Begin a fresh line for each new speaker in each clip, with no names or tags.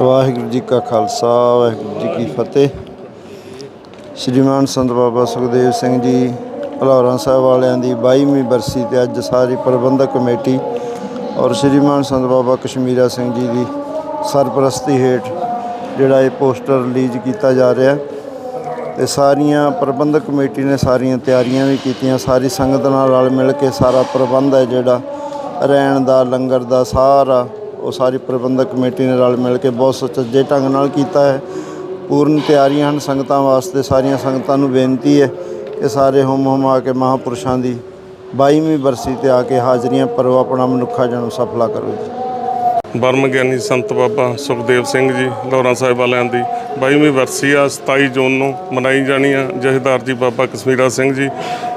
ਵਾਹਿਗੁਰੂ ਜੀ ਕਾ ਖਾਲਸਾ, ਵਾਹਿਗੁਰੂ ਜੀ ਕੀ ਫਤਿਹ। ਸ਼੍ਰੀਮਾਨ ਸੰਤ ਬਾਬਾ ਸੁਖਦੇਵ ਸਿੰਘ ਜੀ, ਭਲੌਰਾਂ ਸਾਹਿਬ ਵਾਲਿਆਂ ਦੀ 22ਵੀਂ ਬਰਸੀ ਤੇ ਅੱਜ ਸਾਰੀ ਪ੍ਰਬੰਧਕ ਕਮੇਟੀ ਔਰ ਸ਼੍ਰੀਮਾਨ ਸੰਤ ਬਾਬਾ ਕਸ਼ਮੀਰਾ ਸਿੰਘ ਜੀ ਦੀ ਸਰਪ੍ਰਸਤੀ ਹੇਠ ਜਿਹੜਾ ਇਹ ਪੋਸਟਰ ਰਿਲੀਜ਼ ਕੀਤਾ ਜਾ ਰਿਹਾ ਤੇ ਸਾਰੀਆਂ ਪ੍ਰਬੰਧਕ ਕਮੇਟੀ ਨੇ ਸਾਰੀਆਂ ਤਿਆਰੀਆਂ ਵੀ ਕੀਤੀਆਂ, ਸਾਰੀ ਸੰਗਤ ਨਾਲ ਰਲ ਮਿਲ ਕੇ ਸਾਰਾ ਪ੍ਰਬੰਧ ਹੈ ਜਿਹੜਾ, ਰਹਿਣ ਦਾ, ਲੰਗਰ ਦਾ, ਸਾਰਾ ਉਹ ਸਾਰੀ ਪ੍ਰਬੰਧਕ ਕਮੇਟੀ ਨੇ ਰਲ ਮਿਲ ਕੇ ਬਹੁਤ ਸੁਚੱਜੇ ਢੰਗ ਨਾਲ ਕੀਤਾ ਹੈ। ਪੂਰਨ ਤਿਆਰੀਆਂ ਹਨ, ਸੰਗਤਾਂ ਵਾਸਤੇ ਸਾਰੀਆਂ ਸੰਗਤਾਂ ਨੂੰ ਬੇਨਤੀ ਹੈ ਕਿ ਸਾਰੇ ਹੁਮ ਆ ਕੇ ਮਹਾਪੁਰਸ਼ਾਂ ਦੀ 22ਵੀਂ ਬਰਸੀ ਤੇ ਆ ਕੇ ਹਾਜ਼ਰੀਆਂ ਭਰੋ, ਆਪਣਾ ਮਨੁੱਖਾ ਜਨਮ ਸਫਲਾ ਕਰੋ ਜੀ।
ਬਰਮ ਗਿਆਨੀ ਸੰਤ ਬਾਬਾ ਸੁਖਦੇਵ ਸਿੰਘ ਜੀ ਲੋਰਾਂ ਸਾਹਿਬ ਵਾਲਿਆਂ ਦੀ 22ਵੀਂ ਵਰਸੀ ਆ 27 ਜੂਨ ਨੂੰ ਮਨਾਈ ਜਾਣੀ ਆ। ਜਥੇਦਾਰ ਜੀ ਬਾਬਾ ਕਸ਼ਮੀਰਾ ਸਿੰਘ ਜੀ,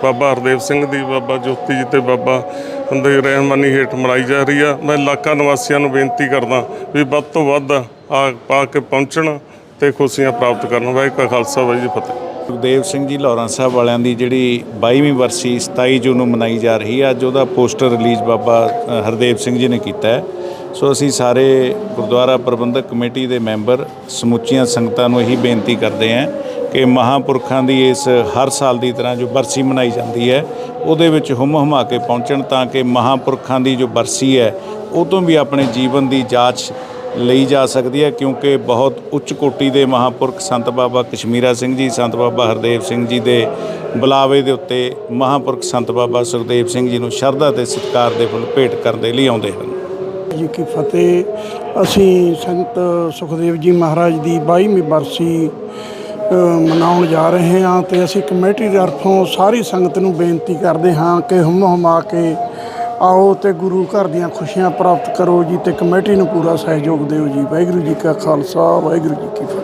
ਬਾਬਾ ਹਰਦੇਵ ਸਿੰਘ ਦੀ, ਬਾਬਾ ਜੋਤੀ ਜੀ ਤੇ ਬਾਬਾ ਹੁੰਦੇ ਰਹਿਮਾਨੀ ਹੇਠ ਮਨਾਈ ਜਾ ਰਹੀ ਆ। ਮੈਂ ਇਲਾਕਾ ਨਿਵਾਸੀਆਂ ਨੂੰ ਬੇਨਤੀ ਕਰਦਾ ਵੀ ਵੱਧ ਤੋਂ ਵੱਧ ਆ ਪਾ ਕੇ ਪਹੁੰਚਣ ਤੇ ਖੁਸ਼ੀਆਂ ਪ੍ਰਾਪਤ ਕਰਨ। ਵਾਹਿਗੁਰੂ ਖਾਲਸਾ, ਵਾਹਿਗੁਰੂ ਜੀ ਫਤਿਹ।
ਸੁਖਦੇਵ ਸਿੰਘ ਜੀ ਲਾਹੌਰਾਂ ਸਾਹਿਬ ਵਾਲਿਆਂ ਦੀ ਜਿਹੜੀ 22ਵੀਂ ਵਰਸੀ 27 ਜੂਨ ਨੂੰ ਮਨਾਈ ਜਾ ਰਹੀ ਹੈ। ਅੱਜ ਉਹਦਾ ਪੋਸਟਰ ਰਿਲੀਜ਼ ਬਾਬਾ ਹਰਦੇਵ ਸਿੰਘ ਜੀ ਨੇ ਕੀਤਾ ਹੈ। ਸੋ ਅਸੀਂ ਸਾਰੇ ਗੁਰਦੁਆਰਾ ਪ੍ਰਬੰਧਕ ਕਮੇਟੀ ਦੇ ਮੈਂਬਰ ਸਮੁੱਚੀਆਂ ਸੰਗਤਾਂ ਨੂੰ ਇਹੀ ਬੇਨਤੀ ਕਰਦੇ ਹਾਂ ਕਿ ਮਹਾਪੁਰਖਾਂ ਦੀ ਇਸ ਹਰ ਸਾਲ ਦੀ ਤਰ੍ਹਾਂ ਜੋ ਬਰਸੀ ਮਨਾਈ ਜਾਂਦੀ ਹੈ, ਉਹਦੇ ਵਿੱਚ ਹੁਮ ਹੁਮਾ ਕੇ ਪਹੁੰਚਣ ਤਾਂ ਕਿ ਮਹਾਪੁਰਖਾਂ ਦੀ ਜੋ ਬਰਸੀ ਹੈ, ਉਹ ਤੋਂ ਵੀ ਆਪਣੇ ਜੀਵਨ ਦੀ ਜਾਂਚ ਲਈ ਜਾ ਸਕਦੀ ਹੈ, ਕਿਉਂਕਿ ਬਹੁਤ ਉੱਚ ਕੋਟੀ ਦੇ ਮਹਾਪੁਰਖ ਸੰਤ ਬਾਬਾ ਕਸ਼ਮੀਰਾ ਸਿੰਘ ਜੀ, ਸੰਤ ਬਾਬਾ ਹਰਦੇਵ ਸਿੰਘ ਜੀ ਦੇ ਬੁਲਾਵੇ ਦੇ ਉੱਤੇ ਮਹਾਪੁਰਖ ਸੰਤ ਬਾਬਾ ਸੁਖਦੇਵ ਸਿੰਘ ਜੀ ਨੂੰ ਸ਼ਰਧਾ ਤੇ ਸਤਿਕਾਰ ਦੇ ਫੁੱਲ ਭੇਟ ਕਰਨ ਦੇ ਲਈ ਆਉਂਦੇ ਹਨ।
ਜੀ ਕੀ ਫਤਿਹ। ਅਸੀਂ ਸੰਤ ਸੁਖਦੇਵ ਜੀ ਮਹਾਰਾਜ ਦੀ 22ਵੀਂ ਬਰਸੀ ਮਨਾਉਣ ਜਾ ਰਹੇ ਹਾਂ ਤੇ ਅਸੀਂ ਕਮੇਟੀ ਦੇ ਤਰਫੋਂ ਸਾਰੀ ਸੰਗਤ ਨੂੰ ਬੇਨਤੀ ਕਰਦੇ ਹਾਂ ਕਿ ਹੁਮ ਹੁਮਾ ਕੇ ਆਓ ਤੇ ਗੁਰੂ ਘਰ ਦੀਆਂ ਖੁਸ਼ੀਆਂ ਪ੍ਰਾਪਤ ਕਰੋ ਜੀ ਤੇ ਕਮੇਟੀ ਨੂੰ ਪੂਰਾ ਸਹਿਯੋਗ ਦਿਓ ਜੀ। ਵਾਹਿਗੁਰੂ ਜੀ ਕਾ ਖਾਲਸਾ, ਵਾਹਿਗੁਰੂ ਜੀ ਕੀ ਫਤਿਹ।